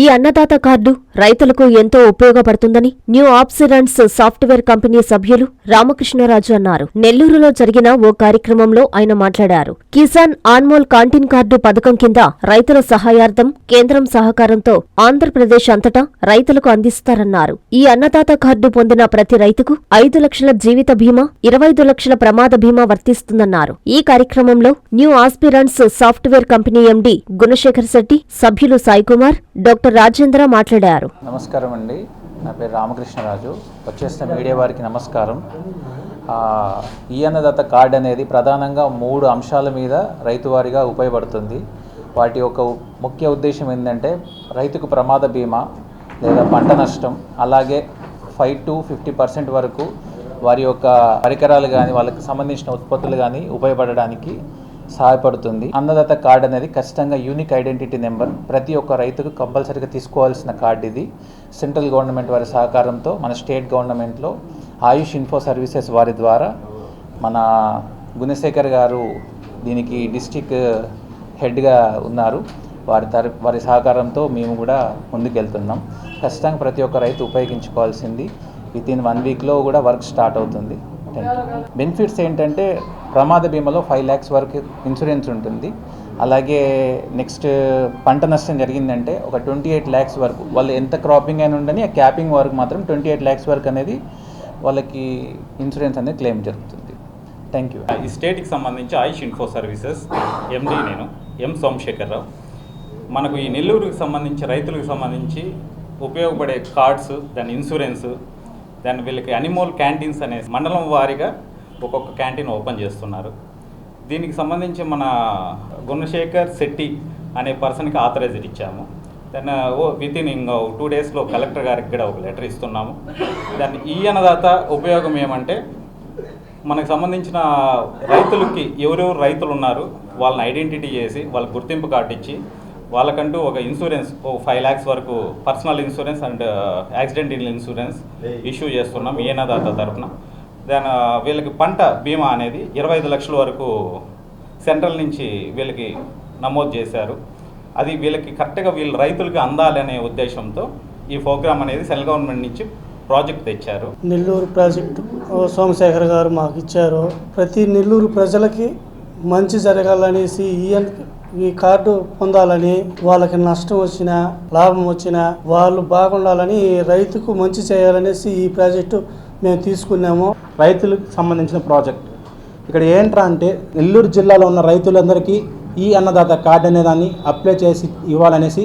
ఈ అన్నదాత కార్డు రైతులకు ఎంతో ఉపయోగపడుతుందని న్యూ ఆప్సిరెంట్స్ సాఫ్ట్వేర్ కంపెనీ సభ్యులు రామకృష్ణరాజు అన్నారు. నెల్లూరులో జరిగిన ఓ కార్యక్రమంలో ఆయన మాట్లాడారు. కిసాన్ ఆన్మోల్ కాంటీన్ కార్డు పథకం కింద రైతుల సహాయార్థం కేంద్రం సహకారంతో ఆంధ్రప్రదేశ్ అంతటా రైతులకు అందిస్తారన్నారు. ఈ అన్నదాత కార్డు పొందిన ప్రతి రైతుకు ఐదు లక్షల జీవిత బీమా ఇరవై ఐదు లక్షల ప్రమాద బీమా వర్తిస్తుందన్నారు. ఈ కార్యక్రమంలో new aspirants software company MD Gunasekhar Shetty సభ్యులు సాయికుమార్ డాక్టర్ రాజేంద్ర మాట్లాడారు. నమస్కారం అండి నా పేరు రామకృష్ణరాజు. వచ్చేసిన మీడియా వారికి నమస్కారం. ఆ, ఈ అన్నదాత కార్డ్ అనేది ప్రధానంగా మూడు అంశాల మీద రైతువారిగా ఉపయోగపడుతుంది. వాటి యొక్క ముఖ్య ఉద్దేశం ఏంటంటే రైతుకు ప్రమాద బీమా లేదా పంట నష్టం అలాగే ఫైవ్ టు ఫిఫ్టీ పర్సెంట్ వరకు వారి యొక్క పరికరాలు కానీ వాళ్ళకి సంబంధించిన ఉత్పత్తులు కానీ ఉపయోగపడడానికి సహాయపడుతుంది. అన్నదాత కార్డు అనేది ఖచ్చితంగా యూనిక్ ఐడెంటిటీ నెంబర్ ప్రతి ఒక్క రైతుకు కంపల్సరీగా తీసుకోవాల్సిన కార్డు ఇది. సెంట్రల్ గవర్నమెంట్ వారి సహకారంతో మన స్టేట్ గవర్నమెంట్లో ఆయుష్ ఇన్ఫో సర్వీసెస్ వారి ద్వారా మన గుణశేఖర్ గారు దీనికి డిస్టిక్ హెడ్గా ఉన్నారు. వారి తర వారి సహకారంతో మేము కూడా ముందుకెళ్తున్నాం. ఖచ్చితంగా ప్రతి ఒక్క రైతు ఉపయోగించుకోవాల్సింది. విత్ ఇన్ వన్ వీక్లో కూడా వర్క్ స్టార్ట్ అవుతుంది. బెనిఫిట్స్ ఏంటంటే ప్రమాద బీమాలో ఫైవ్ ల్యాక్స్ వరకు ఇన్సూరెన్స్ ఉంటుంది. అలాగే నెక్స్ట్ పంట నష్టం జరిగిందంటే ఒక ట్వంటీ ఎయిట్ ల్యాక్స్ వరకు వాళ్ళు ఎంత క్రాపింగ్ అయినా ఉండని ఆ క్యాపింగ్ వరకు మాత్రం ట్వంటీ ఎయిట్ ల్యాక్స్ వరకు అనేది వాళ్ళకి ఇన్సూరెన్స్ అనేది క్లెయిమ్ జరుగుతుంది. థ్యాంక్ యూ ఈ స్టేట్కి సంబంధించి ఆయుష్ ఇన్ఫో సర్వీసెస్ ఎండి నేను ఎం సోమశేఖరరావు. మనకు ఈ నెల్లూరుకి సంబంధించి రైతులకు సంబంధించి ఉపయోగపడే కార్డ్స్ దాని ఇన్సూరెన్స్ దాని వీళ్ళకి అనిమోల్ క్యాంటీన్స్ అనే మండలం వారీగా ఒక్కొక్క క్యాంటీన్ ఓపెన్ చేస్తున్నారు. దీనికి సంబంధించి మన గుణశేఖర్ శెట్టి అనే పర్సన్కి ఆథరైజ్డ్ ఇచ్చాము. దాన్ని ఓ విత్ ఇన్ ఇంకో టూ డేస్లో కలెక్టర్ గారికి కూడా ఒక లెటర్ ఇస్తున్నాము. దాన్ని ఈ అన్నదాత ఉపయోగం ఏమంటే మనకు సంబంధించిన రైతులకి ఎవరెవరు రైతులు ఉన్నారు వాళ్ళని ఐడెంటిటీ చేసి వాళ్ళ గుర్తింపు కార్డు ఇచ్చి వాళ్ళకంటూ ఒక ఇన్సూరెన్స్ ఒక ఫైవ్ ల్యాక్స్ వరకు personal insurance and accidental insurance issue చేస్తున్నాం ఈయనదాత తరఫున దాని వీళ్ళకి పంట బీమా అనేది ఇరవై ఐదు లక్షల వరకు సెంట్రల్ నుంచి వీళ్ళకి నమోదు చేశారు. అది వీళ్ళకి కరెక్ట్గా వీళ్ళ రైతులకి అందాలనే ఉద్దేశంతో ఈ ప్రోగ్రామ్ అనేది సెంట్రల్ గవర్నమెంట్ నుంచి ప్రాజెక్ట్ తెచ్చారు. నెల్లూరు ప్రాజెక్టు ఓ సోమశేఖర్ గారు మాకు ఇచ్చారు. ప్రతి నెల్లూరు ప్రజలకి మంచి జరగాలనేసి ఈ అన్- ఈ కార్డు పొందాలని వాళ్ళకి నష్టం వచ్చినా లాభం వచ్చినా వాళ్ళు బాగుండాలని రైతుకు మంచి చేయాలనేసి ఈ ప్రాజెక్టు మేము తీసుకున్నాము. రైతులకు సంబంధించిన ప్రాజెక్ట్. ఇక్కడ ఏంట్రా అంటే నెల్లూరు జిల్లాలో ఉన్న రైతులందరికీ ఈ అన్నదాత కార్డు అనే దాన్ని అప్లై చేసి ఇవ్వాలనేసి